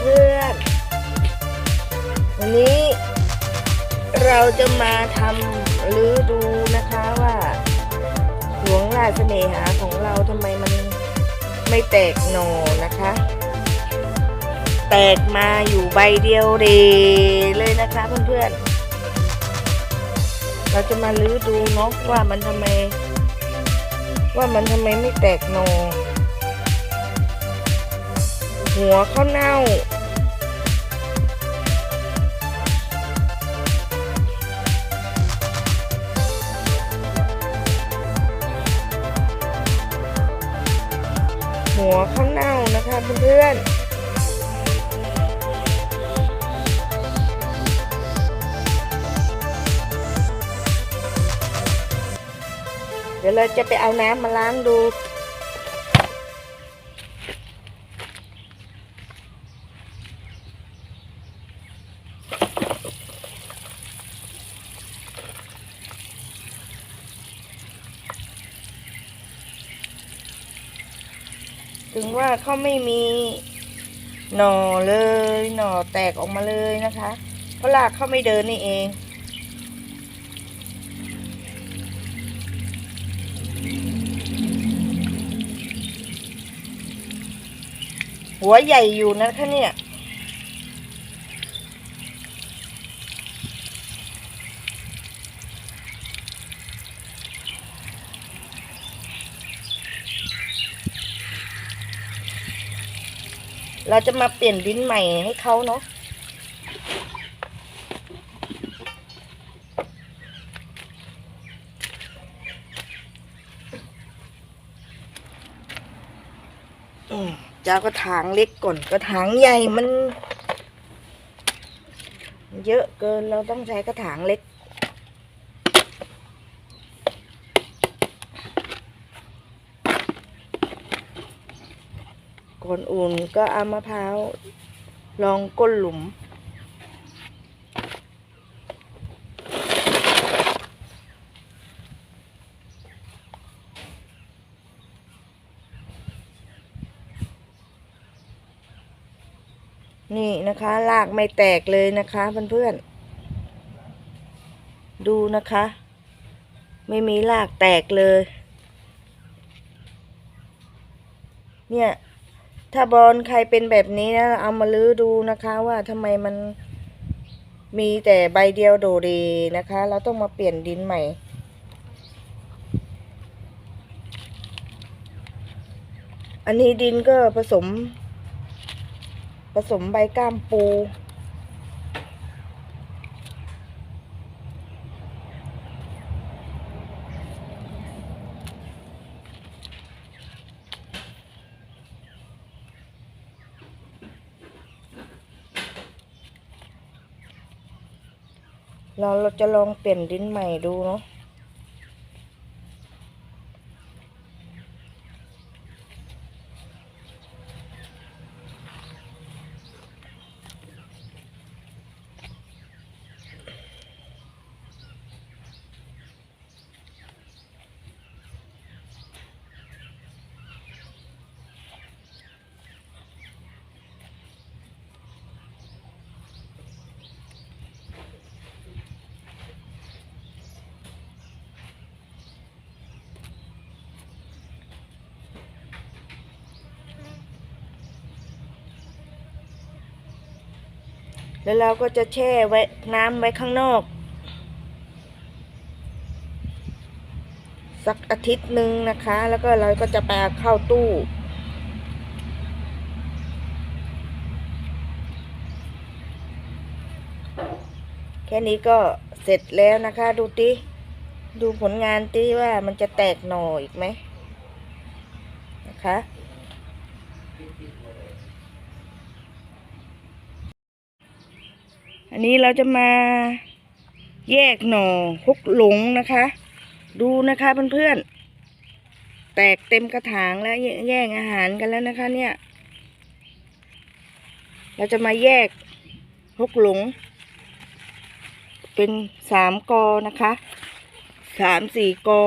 เพื่อนๆ วันนี้เราจะมาทำหรือดูนะคะว่าหลวงราชเสน่หาของเราทำไมมันไม่แตกหน่อนะคะ แตกมาอยู่ใบเดียวเดเลยนะคะเพื่อนๆ เราจะมาลื้อดูเนาะว่ามันทำไม ว่ามันทำไมไม่แตกหนอ หัวเขาวเน่า หัวเขาวเน่านะคะเพื่อนๆเดี๋ยวเราจะไปเอาน้ำมาล้างดู ถึงว่าเขาไม่มีหน่อเลยหน่อแตกออกมาเลยนะคะเพราะรากเขาไม่เดินนี่เอง หัวใหญ่อยู่นะคะเนี่ย เราจะมาเปลี่ยนดินใหม่ให้เขาเนาะจะเอากระถางเล็กก่อนกระถางใหญ่มัน เยอะเกินเราต้องใช้กระถางเล็ก ก่อนอุ่นก็เอามะพร้าวลองก้นหลุม นี่นะคะลากไม่แตกเลยนะคะเพื่อนๆ ดูนะคะ ไม่มีลากแตกเลย เนี่ย ถ้าบอลใครเป็นแบบนี้นะ เอามาลื้อดูนะคะว่าทำไมมันมีแต่ใบเดียวโดเดนะคะ เราต้องมาเปลี่ยนดินใหม่ อันนี้ดินก็ผสม ผสมใบก้ามปู เราเราจะลองเปลี่ยนดินใหม่ดูเนาะ แล้วเราก็จะแช่ไว้น้ำไว้ข้างนอก สักอาทิตย์หนึ่งนะคะ แล้วก็เราก็จะไปเอาเข้าตู้แค่นี้ก็เสร็จแล้วนะคะ ดูติดูผลงานติว่ามันจะแตกหน่ออีกไหมนะคะ อันนี้เราจะมาแยกหน่อฮกหลงนะคะ ดูนะคะเพื่อนๆ แตกเต็มกระถางแล้วแยแย่งอาหารกันแล้วนะคะ เนี่ย เราจะมาแยกฮกหลง เป็นสามกอนะคะสามสี่กอ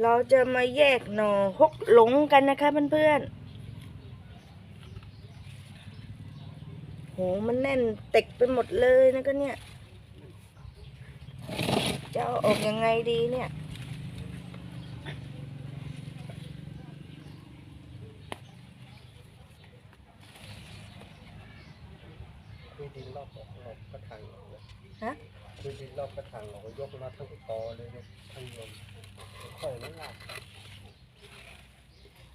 เราจะมาแยกหน่อหกหลงกันนะคะเพื่อนๆโหมันแน่นเต็กไปหมดเลยนะก็เนี่ย จะเอาออกยังไงดีเนี่ยดินรอบออกรอบกระถางออกเลย ฮะ คุยดินรอบกระถางออกยกมาทั้งตอเลยยกทั้งยนค่อยไม่ลาก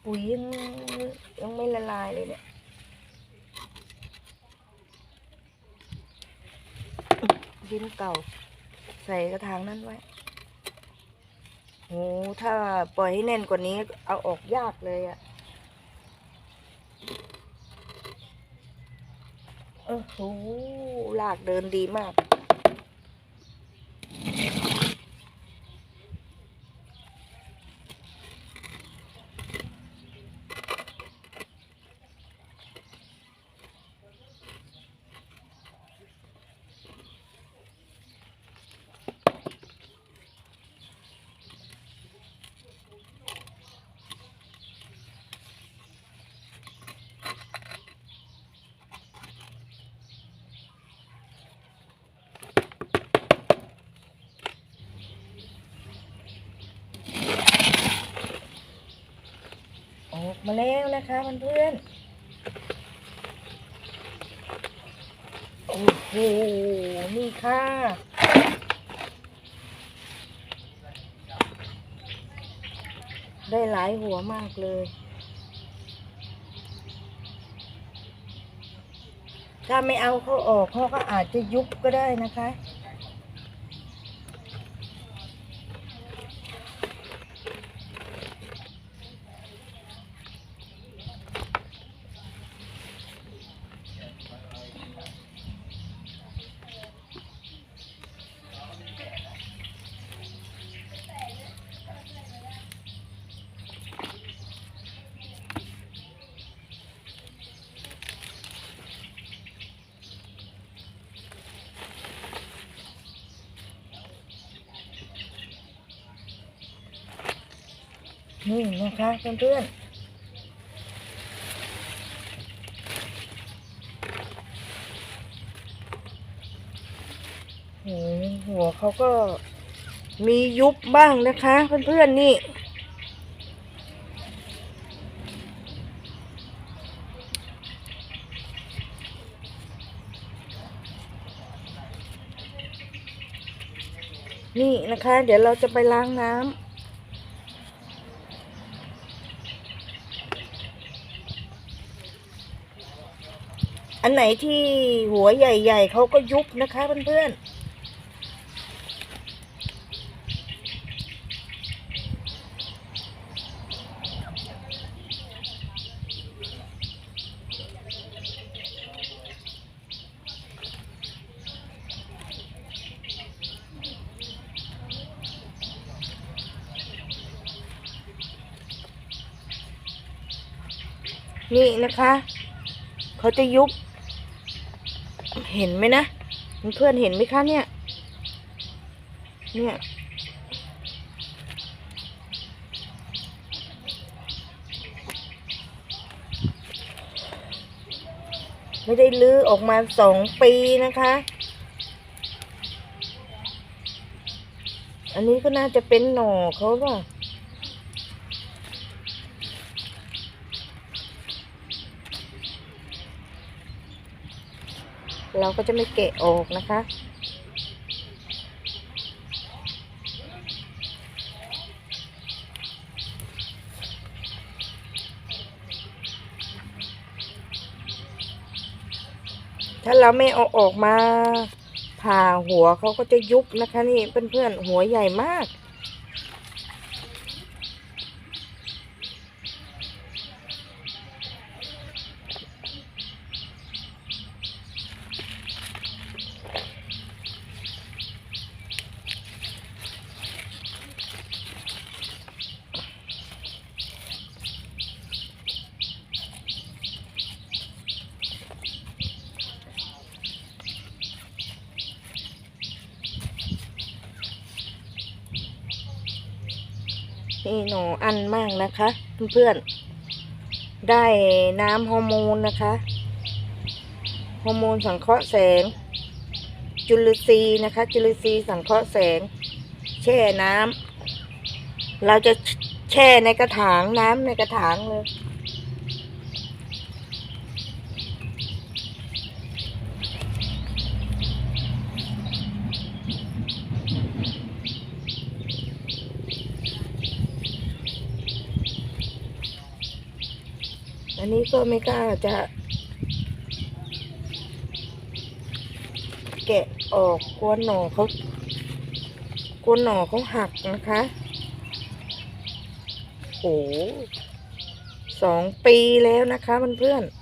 ปุ๋ยยังยังไม่ละลายเลยเนี่ย ดินเก่า ใส่กระถางนั้นไว้โหถ้าปล่อยให้แน่นกว่านี้เอาออกยากเลยอะโอ้โหลากเดินดีมาก มาแล้วนะคะเพื่อนๆโอ้โหนี่ค่ะได้หลายหัวมากเลย ถ้าไม่เอาเขาออกเขาก็อาจจะยุบก็ได้นะคะ นะคะเพื่อนๆโหหัวเขาก็มียุบบ้างนะคะ เพื่อนๆนี่นี่นะคะ เดี๋ยวเราจะไปล้างน้ำ อันไหนที่หัวใหญ่ๆเขาก็ยุบนะคะเพื่อนๆนี่นะคะ เขาจะยุบ เห็นไหมนะเพื่อนเห็นไหมคะเนี่ย เนี่ย ไม่ได้ลื้อออกมาสองปีนะคะ อันนี้ก็น่าจะเป็นหน่อเขาป่ะ เราก็จะไม่เกะออกนะคะ ถ้าเราไม่เอาออกมาผ่าหัวเขาก็จะยุบนะคะนี่เพื่อนๆหัวใหญ่มาก ออันมากนะคะ เพื่อนๆ ได้น้ำฮอร์โมนนะคะฮอร์โมนสังเคราะห์แสง จุลินทรีย์นะคะ จุลินทรีย์สังเคราะห์แสง แช่น้ำเราจะแช่ในกระถางน้ำในกระถางเลย อั นนี้ก็ไม่กล้าจะ แกะออกกวนหน่อเขากวนหน่อเขาหักนะคะโหสองปีแล้วนะคะเพื่อนๆ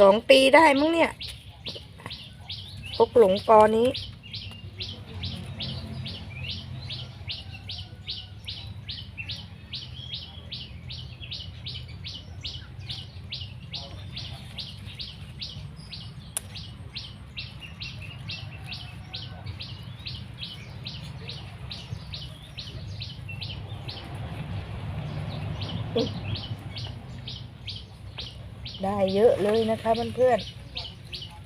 สองปีได้มั้งเนี่ยพกหลงกอนี้ ได้เยอะเลยนะคะเพื่อน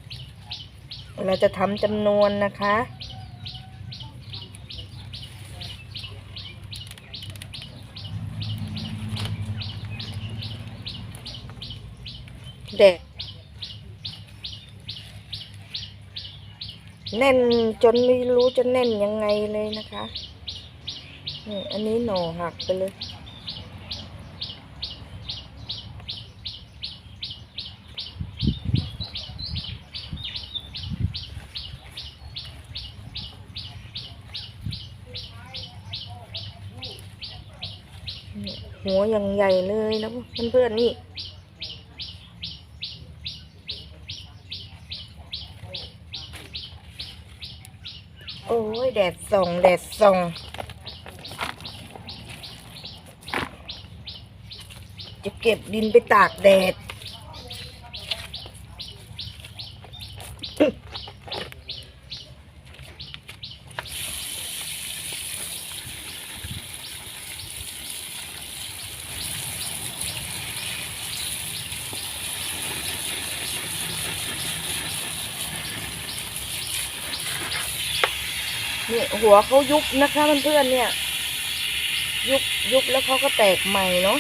ๆ เราจะทำจำนวนนะคะ เด็ก แน่นจนไม่รู้จะแน่นยังไงเลยนะคะ อันนี้หน่อหักไปเลย นี่ หัวอย่างใหญ่เลยนะเพื่อนๆนี่โอ้ยแดดส่องแดดส่องจะเก็บดินไปตากแดด นี่หัวเขายุบนะคะเพื่อนๆเนี่ย ยุบยุบแล้วเขาก็แตกใหม่เนาะ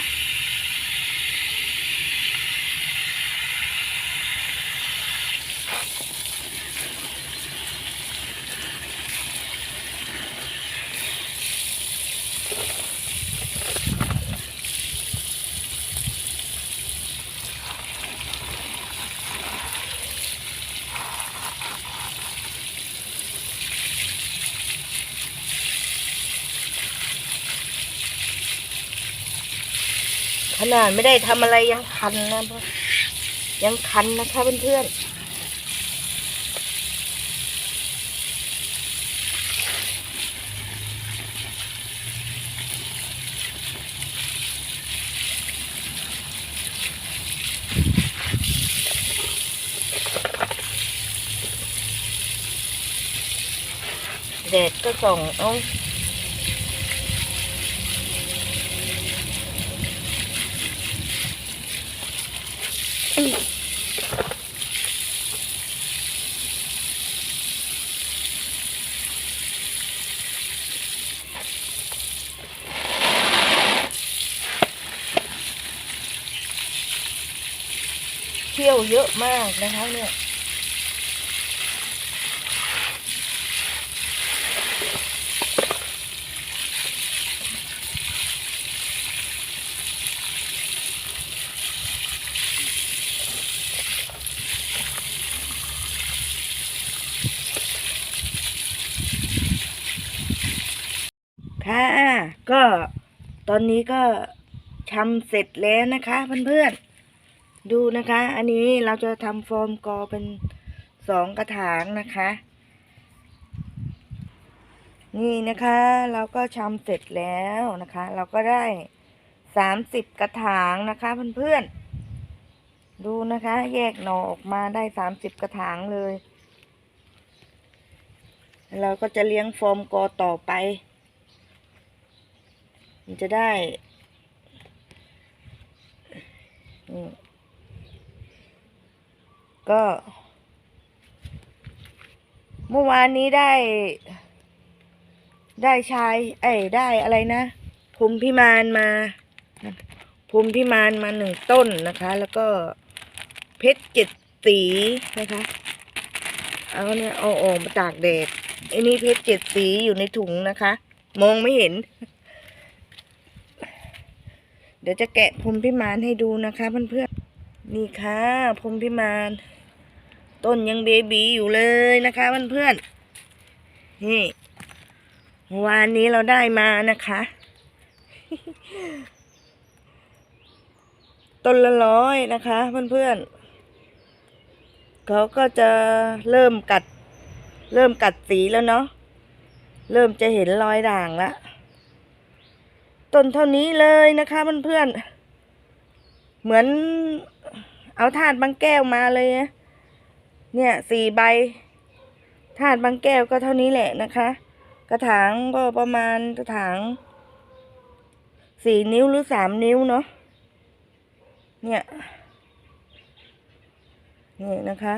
ขนาดไม่ได้ทำอะไรยังคันนะเพื่อนยังคันนะคะเพื่อนๆแดดก็ส่องเอา เที่ยวเยอะมากนะคะเนี่ย ก็ตอนนี้ก็ทำเสร็จแล้วนะคะเพื่อนๆ ดูนะคะ อันนี้เราจะทำโฟมกอเป็นสองกระถางนะคะ นี่นะคะเราก็ทำเสร็จแล้วนะคะ เราก็ได้สามสิบกระถางนะคะเพื่อนๆ ดูนะคะ แยกหน่อออกมาได้สามสิบกระถางเลย เราก็จะเลี้ยงโฟมกอต่อไป มันจะได้ก็ เมื่อวานนี้ได้ ได้ชาย เอ้ได้อะไรนะภูมิพิมานมาภูมิพิมานมาหนึ่งต้นนะคะ แล้วก็เพชรเจ็ดสีนะคะ เอาเนี่ยเอาออกมาตากแดดไอ้นี่เพชรเจ็ดสีอยู่ในถุงนะคะ มองไม่เห็น เดี๋ยวจะแกะพรมพิมานให้ดูนะคะเพื่อนๆนี่ค่ะพรมพิมานต้นยังเบบีอยู่เลยนะคะเพื่อนๆนี่วานนี้เราได้มานะคะ ต้นละร้อยนะคะเพื่อนๆเขาก็จะเริ่มกัด เริ่มกัดสีแล้วเนาะเริ่มจะเห็นรอยด่างละ ต้นเท่านี้เลยนะคะเพื่อนๆ เหมือนเอาถาดบางแก้วมาเลยนะเนี่ยสี่ใบถาดบางแก้วก็เท่านี้แหละนะคะ กระถางก็ประมาณกระถางสี่นิ้วหรือสามนิ้วเนาะเนี่ยนี่นะคะ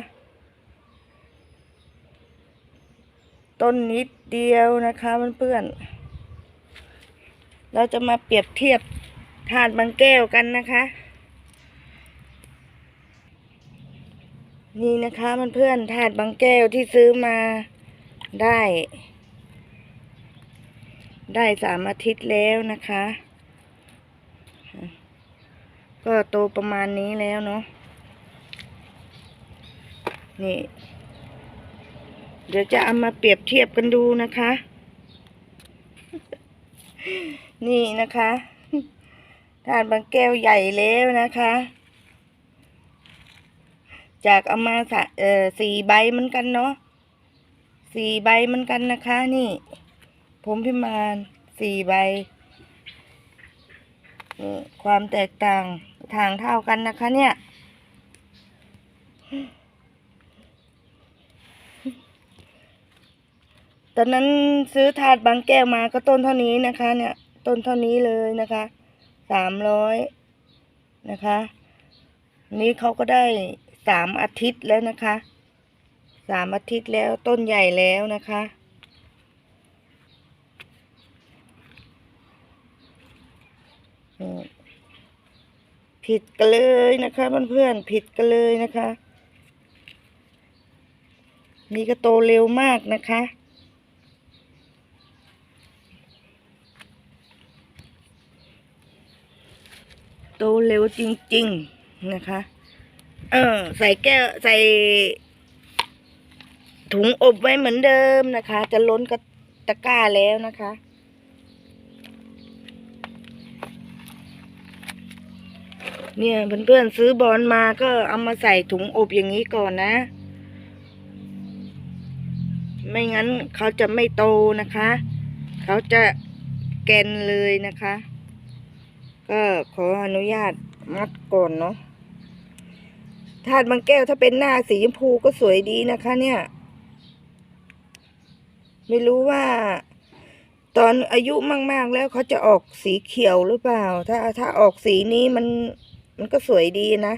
ต้นนิดเดียวนะคะเพื่อนๆ เราจะมาเปรียบเทียบถาดบางแก้วกันนะคะ นี่นะคะเพื่อนๆถาดบางแก้วที่ซื้อมาได้ ได้สามอาทิตย์แล้วนะคะ ก็โตประมาณนี้แล้วเนาะนี่ เดี๋ยวจะเอามาเปรียบเทียบกันดูนะคะ นี่นะคะถาดบางแก้วใหญ่แล้วนะคะ จากเอามาสะเออสี่ใบเหมือนกันเนาะสี่ใบเหมือนกันนะคะ นี่ ผมพิมานสี่ใบความแตกต่างทางเท่ากันนะคะเนี่ย ตอนนั้นซื้อถาดบางแก้วมาก็ต้นเท่านี้นะคะ เนี่ย ต้นเท่านี้เลยนะคะสามร้อยนะคะ นี้เขาก็ได้สามอาทิตย์แล้วนะคะสามอาทิตย์แล้วต้นใหญ่แล้วนะคะผิดกันเลยนะคะเพื่อนๆผิดกันเลยนะคะ นี่ก็โตเร็วมากนะคะ โตเร็วจริง ๆนะคะ เออ ใส่แก้วใส่ ถุงอบไว้เหมือนเดิมนะคะ จะล้นกระตะกร้าแล้วนะคะ เนี่ยเพื่อนๆซื้อบอลมาก็เอามาใส่ถุงอบอย่างนี้ก่อนนะ ไม่งั้นเขาจะไม่โตนะคะ เขาจะแกนเลยนะคะ ก็ขออนุญาตมัดก่อนเนาะถาดบางแก้วถ้าเป็นหน้าสีชมพูก็สวยดีนะคะ เนี่ย ไม่รู้ว่า ตอนอายุมาก ๆ แล้วเขาจะออกสีเขียวหรือเปล่า ถ้าถ้าออกสีนี้มัน มันก็สวยดีนะ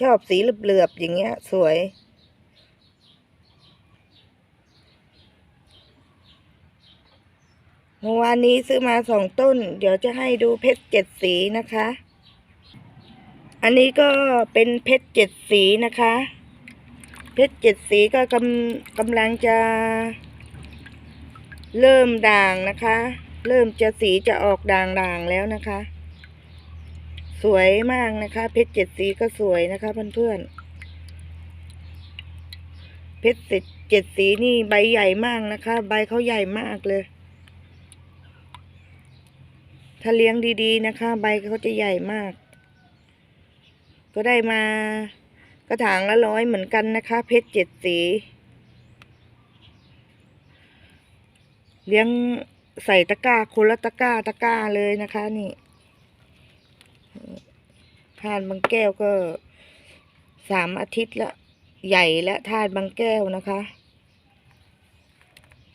ชอบสีเหลือบๆอย่างเงี้ย สวย เมื่อวานนี้ซื้อมาสองต้น เดี๋ยวจะให้ดูเพชรเจ็ดสีนะคะ อันนี้ก็เป็นเพชรเจ็ดสีนะคะ เพชรเจ็ดสีก็กำกำลังจะ เริ่มด่างนะคะ เริ่มจะสีจะออกด่างๆแล้วนะคะ สวยมากนะคะ เพชรเจ็ดสีก็สวยนะคะเพื่อนๆเพชรเจ็ดสีนี่ใบใหญ่มากนะคะ ใบเขาใหญ่มากเลย ถ้าเลี้ยงดีๆนะคะ ใบเขาจะใหญ่มาก ก็ได้มากระถางละร้อยเหมือนกันนะคะ เพชรเจ็ดสี เลี้ยงใส่ตะกร้าคนละตะกร้าตะกร้าเลยนะคะ นี่ธาตุบางแก้วก็สามอาทิตย์ละ ใหญ่และธาตุบางแก้วนะคะ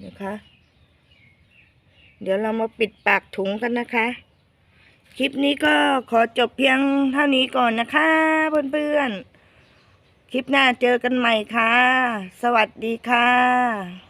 นะคะ เดี๋ยวเรามาปิดปากถุงกันนะคะ คลิปนี้ก็ขอจบเพียงเท่านี้ก่อนนะคะเพื่อนๆ คลิปหน้าเจอกันใหม่ค่ะ สวัสดีค่ะ